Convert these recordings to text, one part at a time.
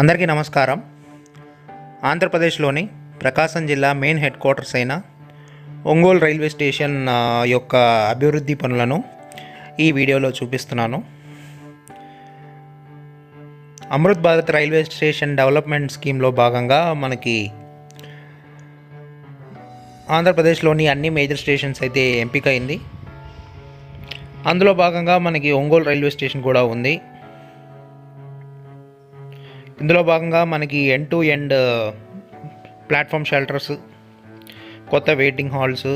అందరికీ నమస్కారం. ఆంధ్రప్రదేశ్లోని ప్రకాశం జిల్లా మెయిన్ హెడ్ క్వార్టర్స్ అయిన ఒంగోలు రైల్వే స్టేషన్ యొక్క అభివృద్ధి పనులను ఈ వీడియోలో చూపిస్తున్నాను. Amrit Bharat railway station development స్కీమ్లో భాగంగా మనకి ఆంధ్రప్రదేశ్లోని అన్ని మేజర్ స్టేషన్స్ అయితే ఎంపిక అయింది అందులో భాగంగా మనకి ఒంగోలు రైల్వే స్టేషన్ కూడా ఉంది. ఇందులో భాగంగా మనకి end to end platform shelters కొత్త వెయిటింగ్ హాల్స్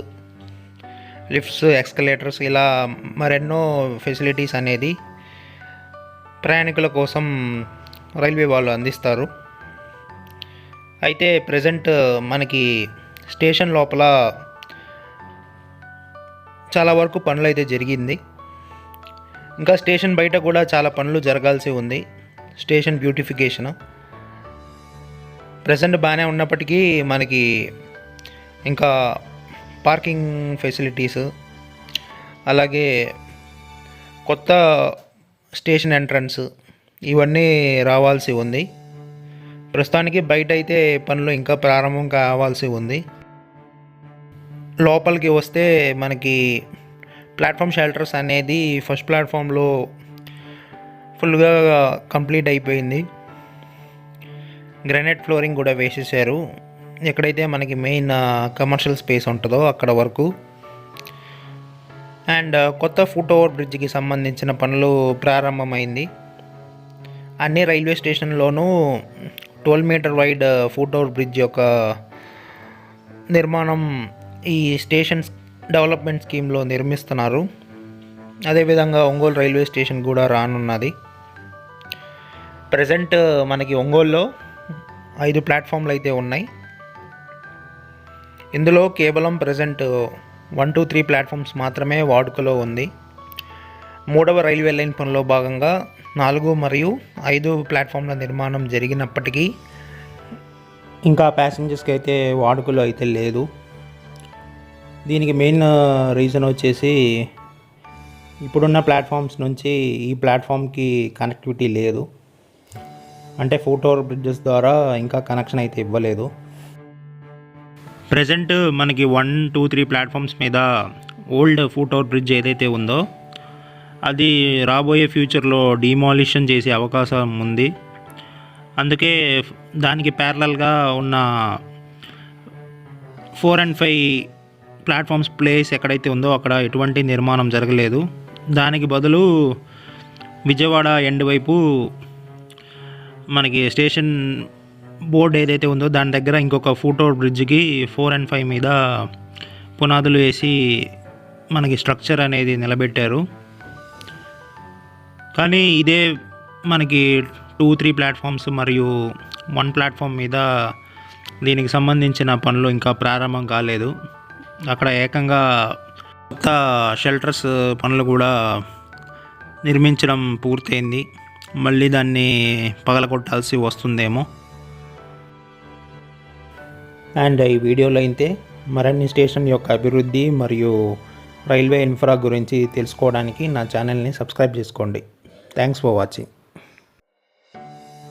లిఫ్ట్స్ ఎక్స్కలేటర్స్ ఇలా మరెన్నో ఫెసిలిటీస్ అనేది ప్రయాణికుల కోసం రైల్వే వాళ్ళు అందిస్తారు. అయితే ప్రజెంట్ uh, మనకి స్టేషన్ లోపల చాలా వరకు పనులు అయితే జరిగింది. ఇంకా స్టేషన్ బయట కూడా చాలా పనులు జరగాల్సి ఉంది. Station beautification. ప్రజెంట్ బాగానే ఉన్నప్పటికీ మనకి ఇంకా పార్కింగ్ ఫెసిలిటీస్ అలాగే కొత్త స్టేషన్ ఎంట్రన్స్ ఇవన్నీ రావాల్సి ఉంది. ప్రస్తుతానికి బయట అయితే పనులు ఇంకా ప్రారంభం కావాల్సి ఉంది. లోపలికి వస్తే మనకి ప్లాట్ఫామ్ షెల్టర్స్ అనేది ఫస్ట్ ప్లాట్ఫామ్లో ఫుల్గా కంప్లీట్ అయిపోయింది. గ్రానైట్ ఫ్లోరింగ్ కూడా వేసేసారు. ఎక్కడైతే మనకి మెయిన్ కమర్షియల్ స్పేస్ ఉంటుందో అక్కడ వరకు. అండ్ కొత్త ఫుట్ ఓవర్ బ్రిడ్జ్కి సంబంధించిన పనులు ప్రారంభమైంది. అన్ని railway స్టేషన్లోనూ twelve metre wide foot over bridge యొక్క నిర్మాణం ఈ స్టేషన్ డెవలప్మెంట్ స్కీమ్లో నిర్మిస్తున్నారు. అదేవిధంగా ఒంగోలు రైల్వే స్టేషన్ కూడా రానున్నది. ప్రజెంట్ మనకి ఒంగోలులో ఐదు ప్లాట్ఫామ్లు అయితే ఉన్నాయి. ఇందులో కేవలం present one two three platforms మాత్రమే వాడుకలో ఉంది. మూడవ రైల్వే లైన్ పనిలో భాగంగా నాలుగు మరియు ఐదు ప్లాట్ఫామ్ల నిర్మాణం జరిగినప్పటికీ ఇంకా ప్యాసింజర్స్కి అయితే వాడుకలో అయితే లేదు. దీనికి మెయిన్ రీజన్ వచ్చేసి ఇప్పుడున్న ప్లాట్ఫామ్స్ నుంచి ఈ ప్లాట్ఫామ్కి కనెక్టివిటీ లేదు. అంటే ఫోర్ ఓవర్ బ్రిడ్జెస్ ద్వారా ఇంకా కనెక్షన్ అయితే ఇవ్వలేదు. ప్రజెంట్ మనకి వన్ టూ త్రీ ప్లాట్ఫామ్స్ మీద ఓల్డ్ ఫోర్ టవర్ బ్రిడ్జ్ ఏదైతే ఉందో అది రాబోయే ఫ్యూచర్లో డిమాలిషన్ చేసే అవకాశం ఉంది. అందుకే దానికి ప్యారలల్గా ఉన్న four and five platforms place ఎక్కడైతే ఉందో అక్కడ ఎటువంటి నిర్మాణం జరగలేదు. దానికి బదులు విజయవాడ ఎండ్ వైపు మనకి స్టేషన్ బోర్డు ఏదైతే ఉందో దాని దగ్గర ఇంకొక ఫోటో బ్రిడ్జ్కి ఫోర్ అండ్ ఫైవ్ మీద పునాదులు వేసి మనకి స్ట్రక్చర్ అనేది నిలబెట్టారు. కానీ ఇదే మనకి టూ త్రీ ప్లాట్ఫామ్స్ మరియు వన్ ప్లాట్ఫామ్ మీద దీనికి సంబంధించిన పనులు ఇంకా ప్రారంభం కాలేదు. అక్కడ ఏకంగా కొత్త షెల్టర్స్ పనులు కూడా నిర్మించడం పూర్తయింది. మళ్ళీ దాన్ని పగలగొట్టాల్సి వస్తుందేమో. అండ్ ఈ వీడియోలో అయితే మరిన్ని స్టేషన్ యొక్క అభివృద్ధి మరియు రైల్వే ఇన్ఫ్రా గురించి తెలుసుకోవడానికి నా ఛానల్ని సబ్స్క్రైబ్ చేసుకోండి. Thanks for watching